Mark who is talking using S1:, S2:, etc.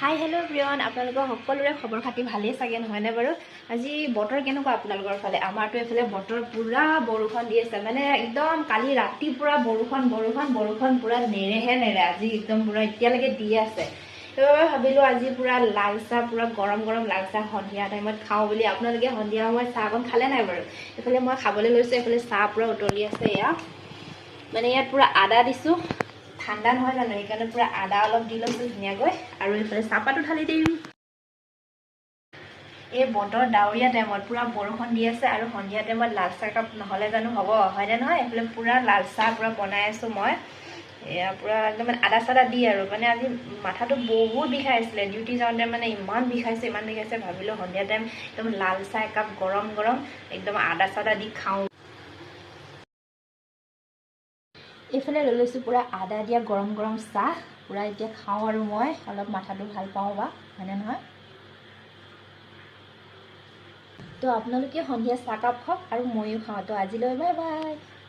S1: Hi hello Priyan আপোনালোকৰ সকলোৰে খবৰ খাতি ভালেই চাগে নহয়নে বাৰু? আজি বতৰ কেনেকুৱা আপোনালোকৰ ফালে? আমাৰতো এইফালে বতৰ পূৰা বৰষুণ দি আছে। মানে একদম কালি ৰাতি পূৰা বৰষুণ বৰষুণ বৰষুণ পূৰা নেৰেহে নেৰে। আজি একদম পূৰা এতিয়ালৈকে দি আছে। সেইবাবে ভাবিলোঁ আজি পূৰা লাল চাহ পূৰা গৰম গৰম লাল চাহ সন্ধিয়া টাইমত খাওঁ বুলি। আপোনালোকে সন্ধিয়া সময়ত চাহ অকণ খালে নাই বাৰু? এইফালে মই খাবলৈ লৈছোঁ এইফালে চাহ পূৰা উতলি আছে এয়া। মানে ইয়াত পূৰা আদা দিছোঁ। ঠাণ্ডা নহয় জানো সেইকাৰণে পূৰা আদা অলপ দি লৈছোঁ ধুনীয়াকৈ। আৰু এইফালে চাহপাতো ঢালি দিম। এই বতৰ ডাৱৰীয়া টাইমত পূৰা বৰষুণ দি আছে আৰু সন্ধিয়া টাইমত লাল চাহ কাপ নহ'লে জানো হ'ব হয়নে নহয়? এইফালে পূৰা লাল চাহ পূৰা বনাই আছোঁ মই। এয়া পূৰা একদম মানে আদা চাদা দি আৰু মানে আজি মাথাটো বহুত বিষাই আছিলে ডিউটি যাওঁতে মানে ইমান বিষাইছে ইমান বিষাইছে ভাবিলোঁ সন্ধিয়া টাইম একদম লাল চাহ একাপ গৰম গৰম একদম আদা চাদা দি খাওঁ। এইফালে লৈ লৈছোঁ পূৰা আদা দিয়া গৰম গৰম চাহ পূৰা এতিয়া খাওঁ আৰু মই অলপ মাথাটো ভাল পাওঁ বা হয়নে নহয়? তো আপোনালোকে সন্ধিয়া চাহকাপ খাওক আৰু ময়ো খাওঁ। তো আজিলৈ বাই বাই।